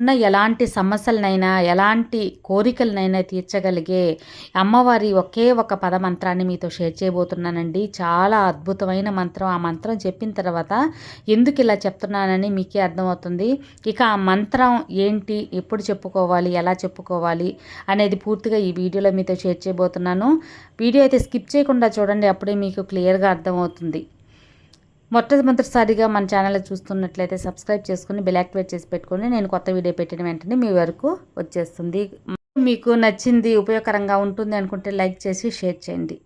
ఉన్న ఎలాంటి సమస్యలనైనా ఎలాంటి కోరికలనైనా తీర్చగలిగే అమ్మవారి ఒకే ఒక పద మంత్రాన్ని మీతో షేర్ చేయబోతున్నానండి. చాలా అద్భుతమైన మంత్రం. ఆ మంత్రం చెప్పిన తర్వాత ఎందుకు ఇలా చెప్తున్నానని మీకే అర్థమవుతుంది. ఇక ఆ మంత్రం ఏంటి ఎప్పుడు చెప్పుకోవాలి ఎలా చెప్పుకోవాలి అనేది పూర్తిగా ఈ వీడియోలో మీతో షేర్ చేయబోతున్నాను. వీడియో అయితే స్కిప్ చేయకుండా చూడండి అప్పుడే మీకు క్లియర్గా అర్థమవుతుంది. మొట్టమొదటిసారిగా మన ఛానల్ చూస్తున్నట్లయితే సబ్స్క్రైబ్ చేసుకుని బెల్ యాక్టివేట్ చేసి పెట్టుకొని నేను కొత్త వీడియో పెట్టిన వెంటనే మీ వరకు వచ్చేస్తుంది. మీకు నచ్చింది ఉపయోగకరంగా ఉంటుంది అనుకుంటే లైక్ చేసి షేర్ చేయండి.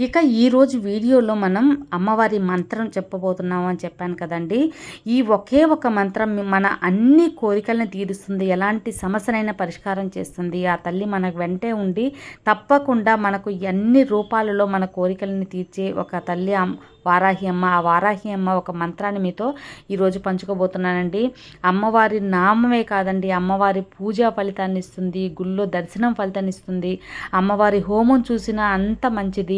ఇక ఈరోజు వీడియోలో మనం అమ్మవారి మంత్రం చెప్పబోతున్నాం అని చెప్పాను కదండి. ఈ ఒకే ఒక మంత్రం మన అన్ని కోరికలను తీరుస్తుంది. ఎలాంటి సమస్యనైనా పరిష్కారం చేస్తుంది. ఆ తల్లి మనకు వెంటే ఉండి తప్పకుండా మనకు అన్ని రూపాలలో మన కోరికలను తీర్చే ఒక తల్లి వారాహి అమ్మ ఆ వారాహి అమ్మ ఒక మంత్రాన్ని మీతో ఈరోజు పంచుకోబోతున్నానండి. అమ్మవారి నామమే కాదండి. అమ్మవారి పూజా ఫలితాన్ని ఇస్తుంది. గుళ్ళో దర్శనం ఫలితాన్ని ఇస్తుంది. అమ్మవారి హోమం చూసినా అంత మంచిది.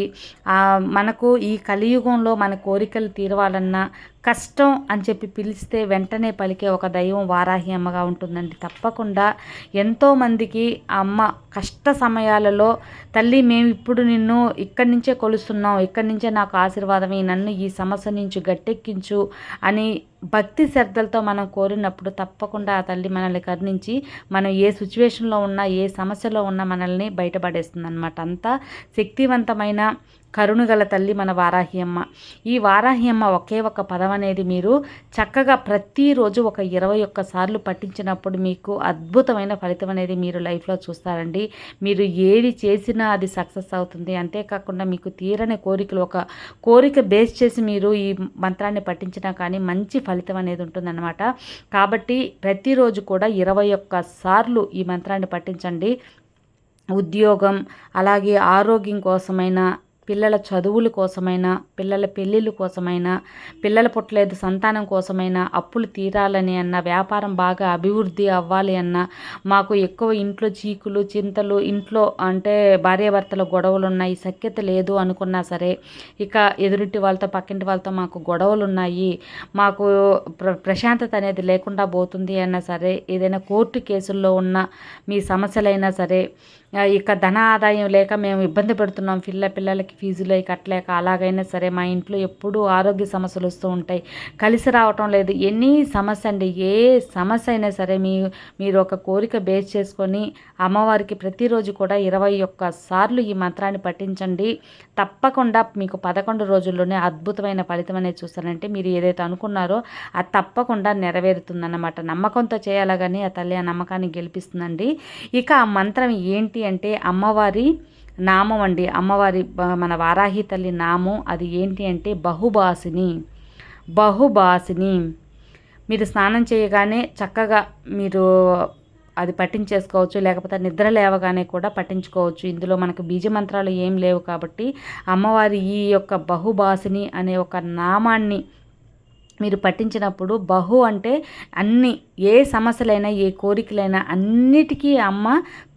మనకు ఈ కలియుగంలో మన కోరికలు తీరవాలన్నా కష్టం అని చెప్పి పిలిస్తే వెంటనే పలికే ఒక దైవం వారాహి అమ్మగా ఉంటుందండి. తప్పకుండా ఎంతోమందికి అమ్మ కష్ట సమయాలలో తల్లి మేము ఇప్పుడు నిన్ను ఇక్కడి నుంచే కొలుస్తున్నాం ఇక్కడి నుంచే నాకు ఆశీర్వాదమే నన్ను ఈ సమస్య నుంచి గట్టెక్కించు అని భక్తి శ్రద్ధలతో మనం కోరినప్పుడు తప్పకుండా ఆ తల్లి మనల్ని కరుణించి మనం ఏ సిచ్యువేషన్లో ఉన్నా ఏ సమస్యలో ఉన్నా మనల్ని బయటపడేస్తుంది అనమాట అంతా శక్తివంతమైన కరుణగల తల్లి మన వారాహి అమ్మ ఈ వారాహ్యమ్మ ఒకే ఒక పదం అనేది మీరు చక్కగా ప్రతిరోజు ఒక ఇరవై ఒక్క సార్లు పట్టించినప్పుడు మీకు అద్భుతమైన ఫలితం అనేది మీరు లైఫ్లో చూస్తారండి. మీరు ఏది చేసినా అది సక్సెస్ అవుతుంది. అంతేకాకుండా మీకు తీరని కోరికలు ఒక కోరిక బేస్ చేసి మీరు ఈ మంత్రాన్ని పట్టించినా కానీ మంచి ఫలితం అనేది ఉంటుందన్నమాట. కాబట్టి ప్రతిరోజు కూడా ఇరవై ఒక్క సార్లు ఈ మంత్రాన్ని పట్టించండి ఉద్యోగం అలాగే ఆరోగ్యం కోసమైనా పిల్లల చదువుల కోసమైనా పిల్లల పెళ్ళిళ్ళ కోసమైనా పిల్లల పుట్టలేదు సంతానం కోసమైనా అప్పులు తీరాలని అన్న వ్యాపారం బాగా అభివృద్ధి అవ్వాలి అన్న మాకు ఎక్కువ ఇంట్లో చీకులు చింతలు ఇంట్లో అంటే భార్యాభర్తల గొడవలు ఉన్నాయి సఖ్యత లేదు అనుకున్నా సరే ఇక ఎదురింటి వాళ్ళతో పక్కింటి వాళ్ళతో మాకు గొడవలు ఉన్నాయి మాకు ప్ర ప్రశాంతత అనేది లేకుండా పోతుంది అన్నా సరే ఏదైనా కోర్టు కేసుల్లో ఉన్న మీ సమస్యలైనా సరే ఇక ధన ఆదాయం లేక మేము ఇబ్బంది పెడుతున్నాం పిల్ల పిల్లలకి ఫీజులు కట్టలేక అలాగైనా సరే మా ఇంట్లో ఎప్పుడూ ఆరోగ్య సమస్యలు వస్తూ ఉంటాయి. కలిసి రావటం లేదు. ఎనీ సమస్య అండి ఏ సమస్య అయినా సరే మీ మీరు ఒక కోరిక బేస్ చేసుకొని అమ్మవారికి ప్రతిరోజు కూడా ఇరవై ఒక్క సార్లు ఈ మంత్రాన్ని పఠించండి. తప్పకుండా మీకు పదకొండు రోజుల్లోనే అద్భుతమైన ఫలితం అనేది చూస్తారంటే మీరు ఏదైతే అనుకున్నారో అది తప్పకుండా నెరవేరుతుందన్నమాట. నమ్మకంతో చేయాలా కానీ ఆ తల్లి ఆ నమ్మకాన్ని గెలిపిస్తుందండి. ఇక ఆ మంత్రం ఏంటి అంటే అమ్మవారి నామం అండి. అమ్మవారి మన వారాహి తల్లి నామం అది ఏంటి అంటే బహుబాసిని. బహుబాసిని. మీరు స్నానం చేయగానే చక్కగా మీరు అది పట్టించేసుకోవచ్చు లేకపోతే నిద్ర లేవగానే కూడా పట్టించుకోవచ్చు ఇందులో మనకు బీజమంత్రాలు ఏం లేవు కాబట్టి అమ్మవారి ఈ యొక్క బహుబాసిని అనే ఒక నామాన్ని మీరు పట్టించినప్పుడు బహు అంటే అన్ని ఏ సమస్యలైనా ఏ కోరికలైనా అన్నిటికీ అమ్మ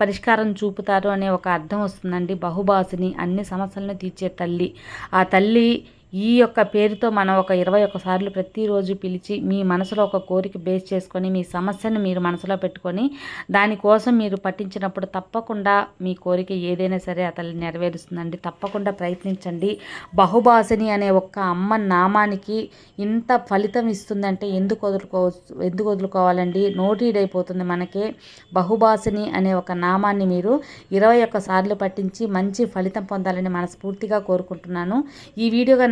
పరిష్కారం చూపుతారు అనే ఒక అర్థం వస్తుందండి బహుబాసిని అన్ని సమస్యలను తీర్చే తల్లి. ఆ తల్లి ఈ యొక్క పేరుతో మనం ఒక ఇరవై సార్లు ప్రతిరోజు పిలిచి మీ మనసులో ఒక కోరిక బేస్ చేసుకొని మీ సమస్యను మీరు మనసులో పెట్టుకొని దానికోసం మీరు పట్టించినప్పుడు తప్పకుండా మీ కోరిక ఏదైనా సరే అతన్ని నెరవేరుస్తుందండి. తప్పకుండా ప్రయత్నించండి. బహుభాషని అనే ఒక్క అమ్మ నామానికి ఇంత ఫలితం ఇస్తుందంటే ఎందుకు వదులుకోవచ్చు ఎందుకు వదులుకోవాలండి? నోటీడ్ అయిపోతుంది మనకే. బహుభాషని అనే ఒక నామాన్ని మీరు ఇరవై సార్లు పట్టించి మంచి ఫలితం పొందాలని మనస్ఫూర్తిగా కోరుకుంటున్నాను. ఈ వీడియో